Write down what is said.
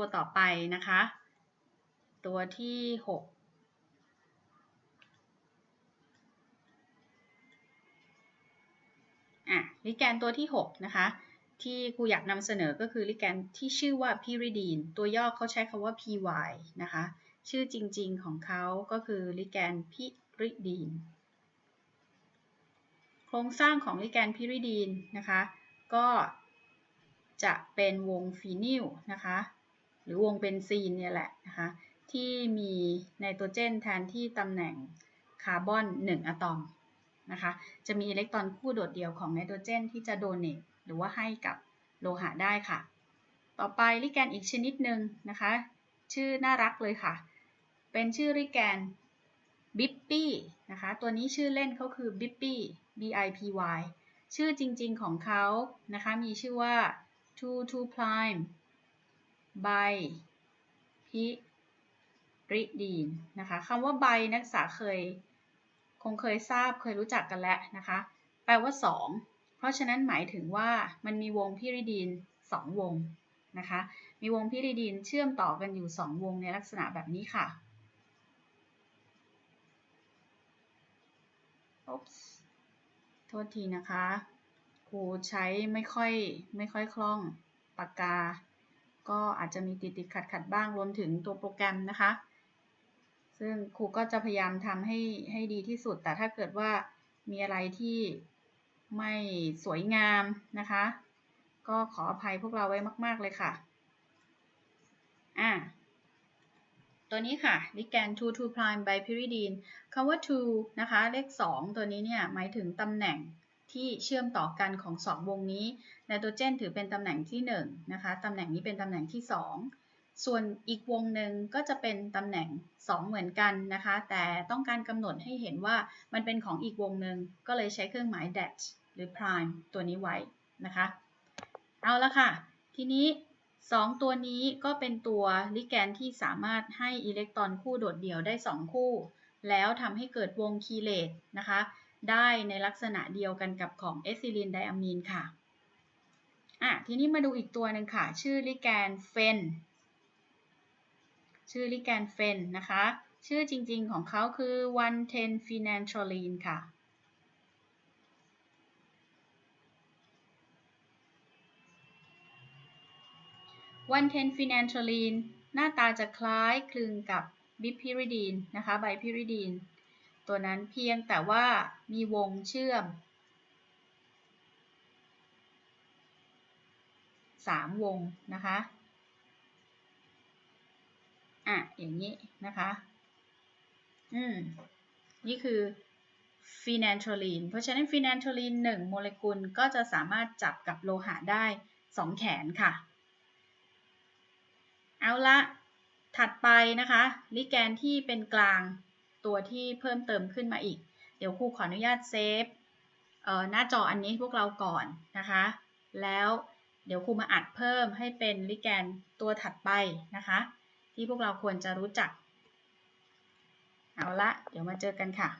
ตัวต่อไปนะคะ ตัวที่6อะลิแกนตัวที่ 6 นะคะ ที่ครูอยากนำเสนอก็คือลิแกนที่ชื่อว่าพิริดีน ตัวย่อเขาใช้คำว่า py นะคะ ชื่อจริงๆของเขาก็คือลิแกนพิริดีน โครงสร้างของลิแกนพิริดีนนะคะ ก็จะเป็นวงฟีนิลนะคะ หรือวงเบนซีนเนี่ยแหละนะคะที่มีไนโตรเจนแทนที่ตำแหน่งคาร์บอน 1 อะตอมนะคะจะมีอิเล็กตรอนคู่โดดเดี่ยวของไนโตรเจนที่จะโดเนตหรือว่าให้กับโลหะได้ค่ะ ต่อไปลิแกนอีกชนิดหนึ่งนะคะ ชื่อน่ารักเลยค่ะ เป็นชื่อลิแกนบิปปี้นะคะ ตัวนี้ชื่อเล่นเขาคือบิปปี้ B I P Y ชื่อจริงๆของเขานะคะ มีชื่อว่า two two prime by พิริดีนนะคะคำว่าใบนักศึกษาเคยคงเคยทราบเคยรู้จักกันแล้วนะคะ แปลว่า 2 เพราะฉะนั้นหมายถึงว่ามันมีวงพิริดีน 2 วงนะคะ มีวงพิริดีนเชื่อมต่อกันอยู่ 2 วงในลักษณะแบบนี้ค่ะโทษทีนะคะ ครูใช้ไม่ค่อยไม่ค่อยคล่องปากกา ก็อาจจะมีติดติดขัดขัดบ้างรวมถึงตัวโปรแกรมนะคะ ซึ่งครูก็จะพยายามทำให้ให้ดีที่สุด แต่ถ้าเกิดว่ามีอะไรที่ไม่สวยงามนะคะ ก็ขออภัยพวกเราไว้มาก ๆ เลยค่ะอ่าตัวนี้ค่ะลิแกน2 2 prime bipyridine คำว่า 2 นะคะ เลข 2 ตัวนี้เนี่ย หมายถึงตำแหน่ง ที่เชื่อมต่อกันของ 2 วงนี้ไนโตรเจนถือเป็นตำแหน่งที่1นะคะตำแหน่งนี้เป็นตำแหน่งที่ 2 ส่วนอีกวงหนึ่งก็จะเป็นตำแหน่ง 2 เหมือนกันนะคะ แต่ต้องการกำหนดให้เห็นว่ามันเป็นของอีกวงหนึ่งก็เลยใช้เครื่องหมาย dash หรือ prime ตัวนี้ไว้นะคะเอาละค่ะ ทีนี้ 2 ตัวนี้ก็เป็นตัวลิแกนที่สามารถให้อิเล็กตรอนคู่โดดเดี่ยวได้ 2 คู่ แล้วทำให้เกิดวงคีเลตนะคะ ได้ในลักษณะเดียวกันกับของเอซิลินไดอะมีนค่ะอะทีนี้มาดูอีกตัวหนึ่งค่ะ ชื่อลิแกนเฟน ชื่อลิแกนเฟนนะคะ ชื่อจริงๆของเขาคือ110 p h e n a n t h r a l i n e ค่ะ110 p h e n a n t h r a l i n e หน้าตาจะคล้ายคลึงกับบิพิริดีนนะคะไบพิริดีน ตัวนั้นเพียงแต่ว่ามีวงเชื่อม 3 วงนะคะอะอย่างนี้นะคะ อืม นี่คือฟีแนนโทลีน เพราะฉะนั้นฟีแนนโทลีน1โมเลกุลก็จะสามารถจับกับโลหะได้ 2 แขนค่ะ เอาละ ถัดไปนะคะ ลิแกนที่เป็นกลาง ตัวที่เพิ่มเติมขึ้นมาอีก เดี๋ยวครูขออนุญาตเซฟหน้าจออันนี้พวกเราก่อนนะคะ แล้วเดี๋ยวครูมาอัดเพิ่มให้เป็นลิแกนตัวถัดไปนะคะ ที่พวกเราควรจะรู้จัก เอาละ เดี๋ยวมาเจอกันค่ะ